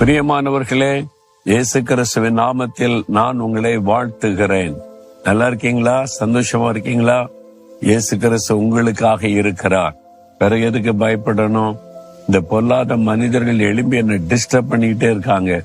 பிரியமானவர்களே இயேசு கிறிஸ்துவின் நாமத்தில் நான் உங்களை வாழ்த்துகிறேன். நல்லா இருக்கீங்களா? சந்தோஷமா இருக்கீங்களா? இயேசு கிறிஸ்து உங்களுக்காக இருக்கிறார். பிறகு எதுக்கு பயப்படணும்? இந்த பொல்லாத மனிதர்கள் எழும்பி என்னை டிஸ்டர்ப் பண்ணிக்கிட்டே இருக்காங்க.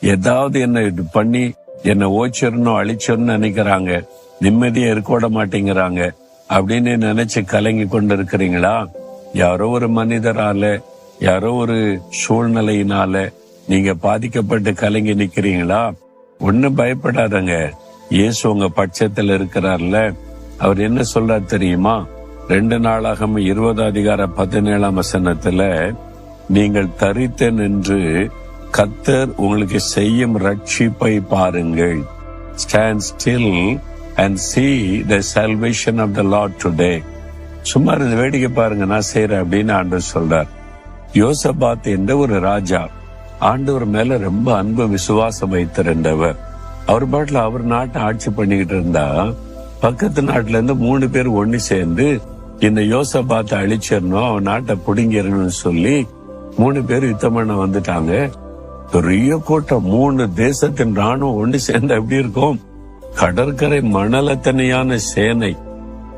ஏதாவது என்ன இது பண்ணி என்னை ஓச்சிடணும் அழிச்சிடணும் நினைக்கிறாங்க. நிம்மதியை இருக்க விட மாட்டேங்கிறாங்க. அப்படின்னு நினைச்சு கலங்கி கொண்டு இருக்கிறீங்களா யாரோ ஒரு மனிதரால யாரோ ஒரு சூழ்நிலையினால நீங்க பாதிக்கப்பட்டு கலங்கி நிக்கிறீங்களா? ஒன்னும் பயப்படாதங்க. இயேசு உங்க பட்சத்துல இருக்கிறார்ல. அவர் என்ன சொல்றார் தெரியுமா? ரெண்டு நாளாக இருபது அதிகார பதினேழாம் வசனத்துல நீங்கள் தரித்த நின்று கத்தர் உங்களுக்கு செய்யும் ரட்சிப்பை பாருங்கள். Stand still and see the salvation of the lord today சும்மா இந்த வேடிக்கை பாருங்க நான் செய்யறேன் அப்படின்னு ஆண்டு சொல்றார். யோசபாத் என்ற ஒரு ராஜா ஆண்டவர் மேல ரொம்ப அன்பு விசுவாசம் வைத்திருந்தவர். அவர் பாட்டுல அவர் நாட்டை ஆட்சி பண்ணிக்கிட்டு இருந்தா பக்கத்து நாட்டுல இருந்து மூணு பேர் ஒண்ணு சேர்ந்து இந்த யோசபாத்தை அழிச்சிடணும் அவன் நாட்டை பிடிங்கிடணும்னு சொல்லி மூணு பேர் யுத்தம் பண்ண வந்துட்டாங்க. பெரிய கூட்டம். மூணு தேசத்தின் ராணுவம் ஒண்ணு சேர்ந்து எப்படி இருக்கும்? கடற்கரை மணலத்தனையான சேனை.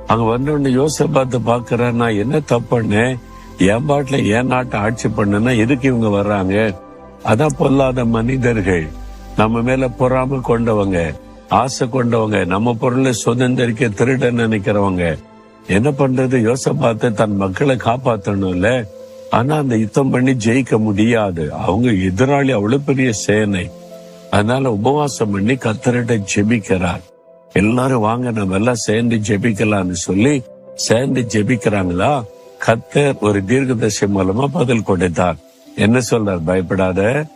அங்க வந்தோடனே பார்த்து பாக்குற நான் என்ன தப்புன்னேன் என் பாட்டுல என் நாட்டை ஆட்சி பண்ணுன்னா எதுக்கு இவங்க வர்றாங்க? அதான் பொல்லாத மனிதர்கள். நம்ம மேல பொறாம கொண்டவங்க ஆசை கொண்டவங்க நம்ம பொருளை சுதந்திரிக்க திருட நினைக்கிறவங்க. என்ன பண்றது? யோசபாத்து தன் மக்களை காப்பாத்தணும்ல ஆனா அந்த யுத்தம் பண்ணி ஜெயிக்க முடியாது. அவங்க எதிராளி அவ்வளவு பெரிய சேனை. அதனால உபவாசம் பண்ணி கத்தரிட்ட ஜெபிக்கிறார். எல்லாரும் வாங்க நம்ம எல்லாம் சேர்ந்து ஜெபிக்கலாம்னு சொல்லி சேர்ந்து ஜெபிக்கிறாங்களா? கத்தர் ஒரு தீர்க்கதர்சி மூலமா பதில் கொடுத்தார். என்ன சொல்றார்? பயப்படாத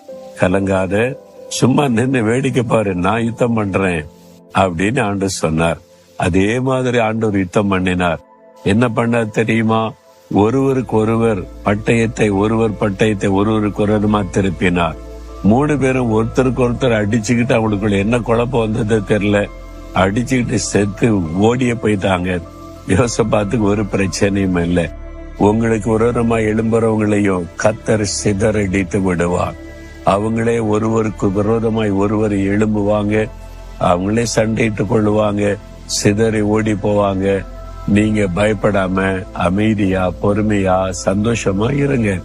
கலங்காத சும்மா நின்று வேடிக்கை பாரு நான் யுத்தம் பண்றேன் அப்படின்னு ஆண்டு சொன்னார். அதே மாதிரி ஆண்டவர் யுத்தம் பண்ணினார். என்ன பண்ண தெரியுமா? ஒருவருக்கு ஒருவர் பட்டயத்தை ஒருவர் பட்டயத்தை ஒருவருக்கு ஒருவருமா திருப்பினார். மூணு பேரும் ஒருத்தருக்கு ஒருத்தர் அடிச்சுக்கிட்டு அவங்களுக்குள்ள என்ன குழப்பம் வந்தது தெரியல. அடிச்சுக்கிட்டு செத்து ஓடிய போயிட்டாங்க. யோசப்பாத்துக்கு ஒரு பிரச்சனையும் இல்லை. உங்களுக்கு உரமா எழும்புறவங்களையும் கத்தர் சிதறடித்து விடுவார். அவங்களே ஒருவருக்கு விரோதமாய் ஒருவர் எழும்புவாங்க அவங்களே சண்டையிட்டு கொள்ளுவாங்க சிதறி ஓடி போவாங்க. நீங்க பயப்படாம அமைதியா பொறுமையா சந்தோஷமா இருங்க.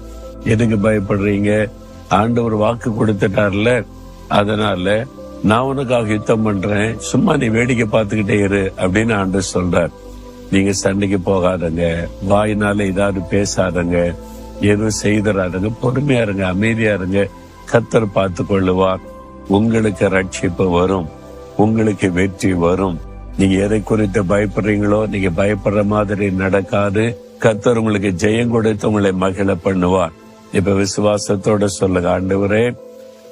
எதுக்கு பயப்படுறீங்க? ஆண்டவர் வாக்கு கொடுத்துட்டார்ல அதனால நான் உனக்காக யுத்தம் பண்றேன். சும்மா நீ வேடிக்கை பார்த்துக்கிட்டே இரு அப்படின்னு ஆண்டு சொல்றார். நீங்க சண்டைக்கு போகாதங்க. வாயினால ஏதாவது பேசாதங்க. எதுவும் செய்தராதுங்க பொறுமையா இருங்க அமைதியா இருங்க. கத்தர் பார்த்து கொள்ளுவார். உங்களுக்கு ரட்சிப்பு வரும். உங்களுக்கு வெற்றி வரும். நீங்க எதை குறித்து பயப்படுறீங்களோ நீங்க பயப்படுற மாதிரி நடக்காது. கத்தர் உங்களுக்கு ஜெயம் கொடுத்து உங்களை மகிழ பண்ணுவார். இப்ப விசுவாசத்தோட சொல்லுங்க ஆண்டவரே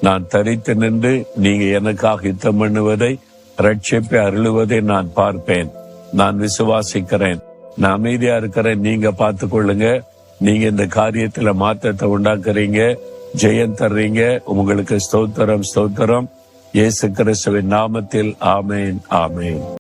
நான் தரித்து நின்று நீங்க எனக்காக யுத்தம் பண்ணுவதை ரட்சிப்பை அருளுவதை நான் பார்ப்பேன். நான் விசுவாசிக்கிறேன். நான் அமைதியா இருக்கிறேன். நீங்க பார்த்து கொள்ளுங்க. நீங்க இந்த காரியத்துல மாற்றத்தை உண்டாக்குறீங்க. ஜெயம் தர்றீங்க. உங்களுக்கு ஸ்தோத்திரம் ஸ்தோத்திரம். இயேசு கிறிஸ்துவின் நாமத்தில் ஆமேன் ஆமேன்.